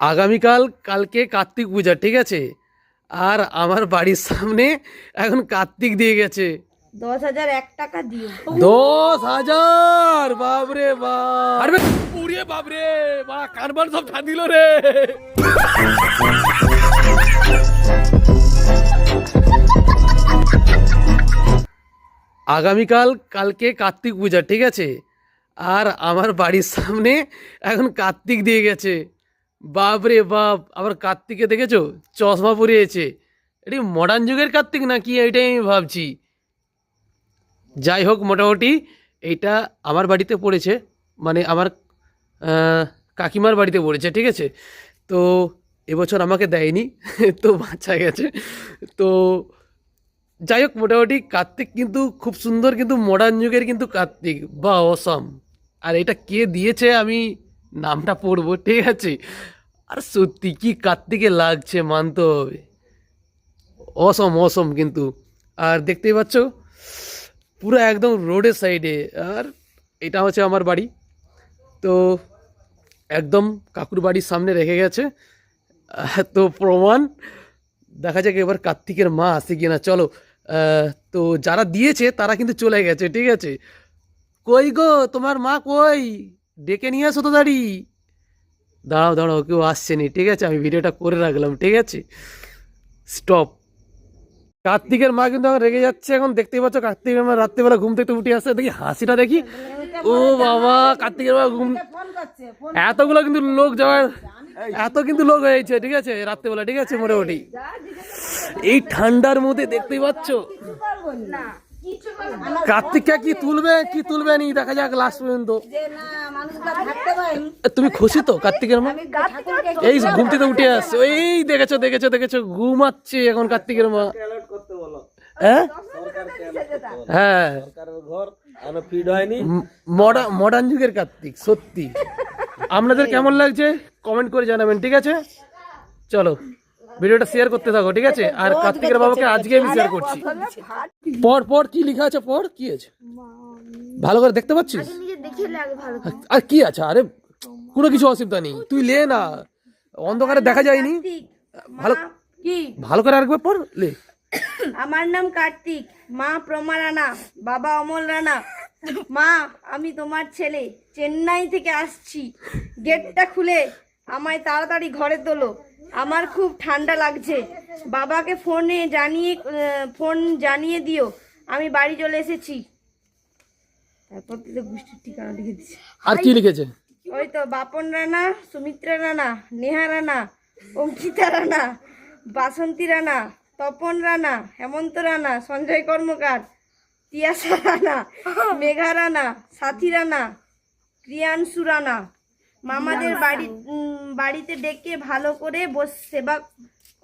আগামীকাল কালকে কার্তিক পূজা ঠিক আছে? আর আমার বাড়ির সামনে এখন কার্তিক দিয়ে গেছে। দশ হাজার এক টাকা দিও। দশ হাজার! বাবরে বাপ! আরে পুরে বাবরে বা কারবার সব ঠা দিল রে! আগামীকাল কালকে কার্তিক পূজা ঠিক আছে? আর আমার বাড়ির সামনে এখন কার্তিক দিয়ে গেছে। বাপ রে বাপ, আবার কার্তিকে দেখেছ? চশমা পরিয়েছে। এটি মডার্ন যুগের কার্তিক নাকি? এটাই আমি ভাবছি। যাই হোক মোটামুটি এইটা আমার বাড়িতে পড়েছে। মানে আমার কাকিমার বাড়িতে পড়েছে, ঠিক আছে? তো এবছর আমাকে দেয়নি, তো বাচ্চা গেছে। তো যাই হোক মোটামুটি কার্তিক কিন্তু খুব সুন্দর, কিন্তু মডার্ন যুগের কিন্তু কার্তিক। বা অসম আর এটা কে দিয়েছে আমি নামটা পড়ব, ঠিক আছে? আর সত্যি কি কার্তিকে লাগছে মানতে হবে। অসম অসম কিন্তু। আর দেখতেই পাচ্ছ, পুরো একদম রোডের সাইডে। আর এটা হচ্ছে আমার বাড়ি। তো একদম কাকুর বাড়ির সামনে রেখে গেছে। তো প্রমাণ, দেখা যাক এবার কার্তিকের মা আসে কি না চলো তো যারা দিয়েছে তারা কিন্তু চলে গেছে, ঠিক আছে? কই গো, তোমার মা কই? ডেকে নিয়ে আসো তো দাঁড়ি। দাঁড়াও দাঁড়াও, কেউ আসছে নি, ঠিক আছে? আমি ভিডিওটা করে রাখলাম, ঠিক আছে? স্টপ কার্তিকের মা কিন্তু এখন রেগে যাচ্ছে এখন, দেখতেই পাচ্ছ কার্তিকের মা রাত্রিবেলা ঘুম থেকে উঠে আসছে, দেখি হাসিটা দেখি। ও বাবা, কার্তিকের মা ঘুম এতগুলো কিন্তু লোক যাওয়ার এত কিন্তু লোক হয়েছে ঠিক আছে? রাত্রিবেলা, ঠিক আছে মোটামুটি এই ঠান্ডার মধ্যে দেখতেই পাচ্ছ? কার্তিককে কি তুলবে কি তুলবে নি? দেখা যাক লাস্ট পর্যন্ত। তুমি খুশি তো কার্তিকের মা? এই ঘুম থেকে উঠে আসছে। এই দেখেছ দেখেছ দেখেছ ঘুমাচ্ছে এখন কার্তিকের মা। হ্যাঁ? হ্যাঁ। সরকারের ঘর এখনও ফিড হয়নি। মডার্ন মডার্ন যুগের কার্তিক সত্যি। আপনাদের কেমন লাগছে? কমেন্ট করে জানাবেন ঠিক আছে? চলো। ভিডিওটা শেয়ার করতে থাকো ঠিক আছে? আর কার্তিকের বাবাকে আজকে আমি শেয়ার করছি। পর পর কি লেখা আছে? পর কি আছে? ভালো করে দেখতে পাচ্ছিস? দেখে লাগে ভালো আর কি আছে? আরে কোনো কিছু অসুবিধা নেই। তুই লে না। অন্ধকারে দেখা যায়নি। ভালো কি? ভালো করে আরেকবার পর লে। আমার নাম কার্তিক। মা প্রমা রানা বাবা অমল রানা। মা আমি তোমার ছেলে। চেন্নাই থেকে আসছি। গেটটা খুলে আমায় তাড়াতাড়ি ঘরে তোলো। আমার খুব ঠান্ডা লাগছে। বাবাকে ফোনে জানিয়ে ফোন জানিয়ে দিও। আমি বাড়ি চলে এসেছি। তারপর তো গোষ্ঠীর ঠিকানা লিখে দিচ্ছে। আর কি লিখেছে? ওই তো বাপন রানা সুমিত্রা রানা নেহা রানা অঙ্কিতা রানা বাসন্তী রানা তপন রানা হেমন্ত রানা সঞ্জয় কর্মকার তিয়াসা রানা মেঘা রানা সাথী রানা প্রিয়াংশু রানা। মামাদের বাড়ি বাড়িতে ডেকে ভালো করে বস সেবা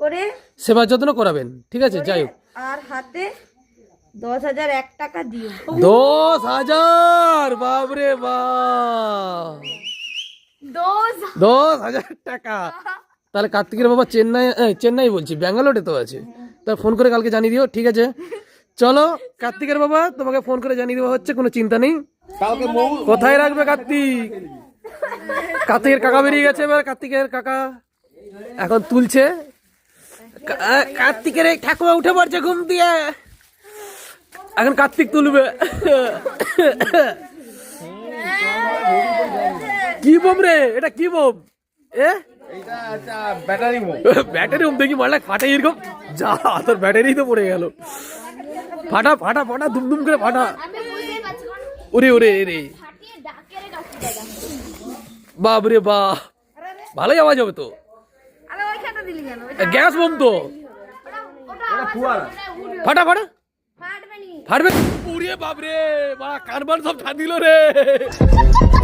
করে সেবা যত্ন করাবেন। ঠিক আছে যাই হোক। আর হাতে দশ হাজার এক টাকা দিও। দশ হাজার? বাবরে বাপ। দশ হাজার টাকা। তাহলে কার্তিকের বাবা চেন্নাই চেন্নাই বলছি ব্যাঙ্গালোরে তো আছে। তার ফোন করে কালকে জানিয়ে দিও ঠিক আছে? চলো কার্তিকের বাবা তোমাকে ফোন করে জানিয়ে দেওয়া হচ্ছে কোনো চিন্তা নেই। কোথায় রাখবে কার্তিক? কার্তিকের কাকা বেরিয়ে গেছে এবার কার্তিকের কাকা এখন তুলছে। কার্তিকের এই ঠাকুমা উঠে পড়ছে ঘুম দিয়ে। এখন কার্তিক তুলবে। কি বোম রে? এটা কি বোম? এ? Battery Mou battery bomb. দেখি মারলে ফাটে এরকম। যা তোর ব্যাটারি তো পড়ে গেল। ফাটা ফাটা ফাটা দুম দুম করে ফাটা। ওরে ওরে রে বাবরে বা। ভালোই আওয়াজ হবে তো। গ্যাস বোম তো ফাটা ফাটা ফাটবে পুড়িয়ে বাপরে বা কারবার সব ঠান্ডিল দিল রে।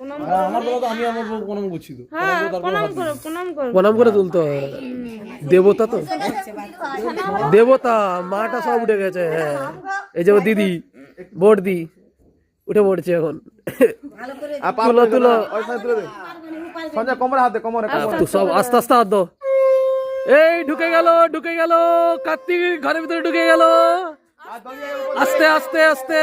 প্রণাম আমার বলো তো আমি আমার প্রণাম করছি তো। হ্যাঁ প্রণাম করো প্রণাম করো প্রণাম করে। তুলতে দেবতা তো। দেবতা মাটা সব উঠে গেছে। হ্যাঁ এই যে দিদি বড়দি উঠে পড়ছে এখন। তুলো, দে। সঞ্জয় কোমরে হাত দে কোমরে সব আস্তে আস্তে হাত। এই ঢুকে গেল ঢুকে গেল। কার্তিক ঘরের ভিতরে ঢুকে গেল। আস্তে আস্তে আস্তে।